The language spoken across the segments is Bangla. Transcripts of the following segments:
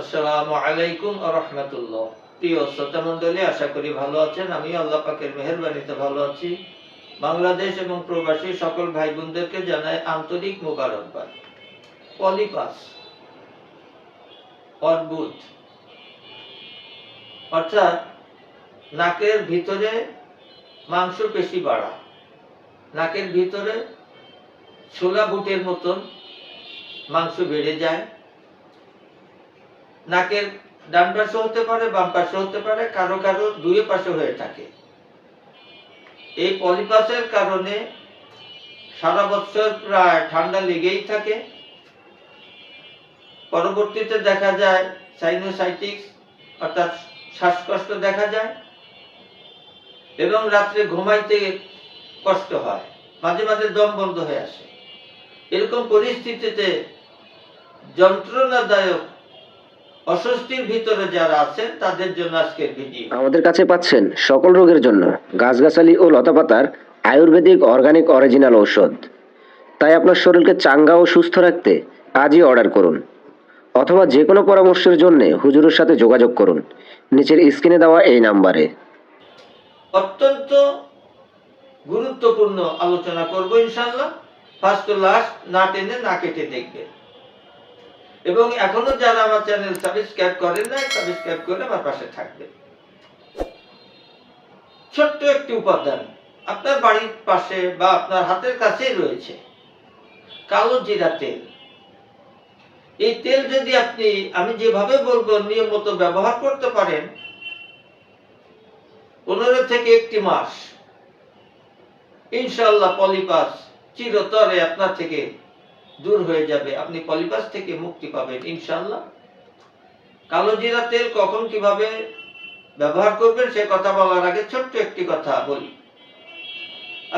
আসসালামু আলাইকুম রহমতুল্লাহ। প্রিয় শ্রোতা মণ্ডলী আশা করি ভালো আছেন। আমি আল্লাহ পাকের মেহরবানিতে ভালো আছি। বাংলাদেশ এবং প্রবাসী সকল ভাই বোনদেরকে জানাই আন্তরিক মোবারকবাদ। পলিপাস অর্বুদ অর্থাৎ নাকের ভিতরে মাংস পেশি বাড়া। নাকের ভিতরে ছোলা বুটের মতন মাংস বেড়ে যায়। নাকের ডান পাশে হতে পারে, বাম পাশে হতে পারে, কারও কারও দুই পাশে হয়ে থাকে। এই পলিপাসের কারণে সারা বছর প্রায় ঠান্ডা লেগেই থাকে। পরবর্তীতে দেখা যায় সাইনোসাইটিক্স অর্থাৎ শ্বাসকষ্ট দেখা যায় এবং রাত্রে ঘুমাইতে কষ্ট হয়, মাঝে মাঝে দম বন্ধ হয়ে আসে। এরকম পরিস্থিতিতে যন্ত্রণাদায়ক অস্বস্তির ভিতরে যারা আছেন তাদের জন্য আজকের ভিডিও। আমাদের কাছে পাচ্ছেন সকল রোগের জন্য গাছগাছালি ও লতাপাতার আয়ুর্বেদিক অর্গানিক অরিজিনাল ঔষধ। তাই আপনার শরীরকে চাঙ্গা ও সুস্থ রাখতে আজই অর্ডার করুন। অথবা যে কোনো পরামর্শের জন্য হুজুরের সাথে যোগাযোগ করুন। নিচের স্ক্রিনে দেওয়া এই নাম্বারে। অত্যন্ত গুরুত্বপূর্ণ আলোচনা করব ইনশাল্লাহ ফার্স্ট টু লাস্ট না টেনে না কেটে দেখবে এবং এখনও যারা আমার চ্যানেল সাবস্ক্রাইব করেন না সাবস্ক্রাইব করে আমার পাশে থাকবে। ছোট্ট একটি উপাদান আপনার বাড়ির পাশে বা আপনার হাতের কাছেই রয়েছে, কালো জিরা তেল। এই তেল যদি আপনি, আমি যেভাবে বলব নিয়ম মতো ব্যবহার করতে পারেন, পনেরো থেকে একটি মাস ইনশাল্লাহ পলিপাস চিরতরে আপনার থেকে দূর হয়ে যাবে। আপনি পলিপাস থেকে মুক্তি পাবেন ইনশাল্লাহ কালো জিরা তেল কখন কীভাবে ব্যবহার করবেন, সে কথা বলার আগে ছোট্ট একটি কথা বলি।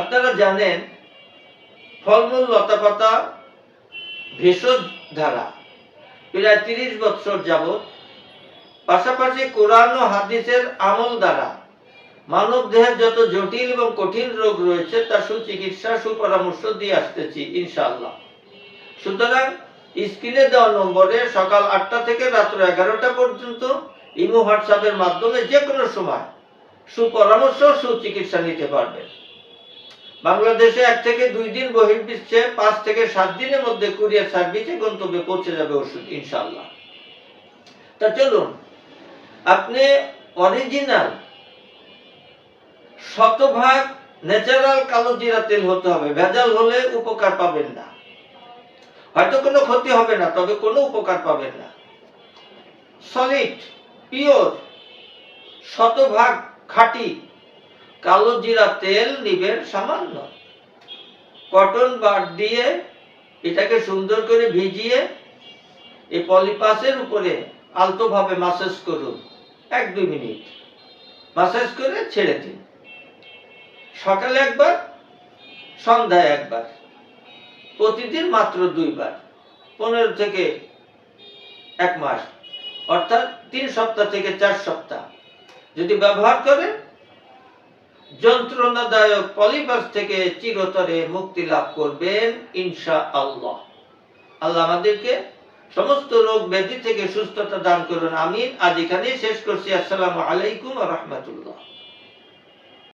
আপনারা জানেন, ফলমূল লতাপাতা ভেষজ ধারা প্রায় তিরিশ বছর যাবত পাশাপাশি কোরআন ও হাদিসের আমল দ্বারা মানব দেহের যত জটিল এবং কঠিন রোগ রয়েছে, তার সুচিকিৎসা, সুপরামর্শ দিয়ে আসতেছি, ইনশাআল্লাহ। সুতরাং স্ক্রিনে দেওয়া নম্বরে সকাল আটটা থেকে রাত্র এগারোটা পর্যন্ত ইমো হোয়াটসঅ্যাপের মাধ্যমে যে কোনো সময় সুপরামর্শ, সুচিকিৎসা নিতে পারবেন। বাংলাদেশে এক থেকে দুই দিন বহির্বিশ্বে, পাঁচ থেকে সাত দিনের মধ্যে কুরিয়ার সার্ভিসে গন্তব্যে পৌঁছে যাবে ওষুধ, ইনশাআল্লাহ। তা চলুন, আপনি অরিজিনাল, শতভাগ ন্যাচারাল কালো জিরা তেল হতে হবে। ভেজাল হলে উপকার পাবেন না। হয়তো কোনো ক্ষতি হবে না, তবে কোনো উপকার পাবেন না। সলিড, পিওর, শতভাগ খাঁটি, কালো জিরা তেল নিবেন সামান্য। কটন বার দিয়ে এটাকে সুন্দর করে ভিজিয়ে এই পলিপাসের উপরে আলতোভাবে মাসাজ করুন, এক দুই মিনিট। মাসাজ করে ছেড়ে দিন। সকালে একবার, সন্ধ্যায় একবার। প্রতিদিন মাত্র দুইবার, পনেরো থেকে এক মাস, অর্থাৎ তিন সপ্তাহ থেকে চার সপ্তাহ। যদি ব্যবহার করেন, যন্ত্রণাদায়ক পলিপাস থেকে চিরতরে মুক্তি লাভ করবেন ইনশা আল্লাহ আল্লাহ আমাদেরকে সমস্ত রোগ ব্যাধি থেকে সুস্থতা দান করুন, আমিন। আজ এখানেই শেষ করছি। আসসালামু আলাইকুম রহমতুল্লাহ।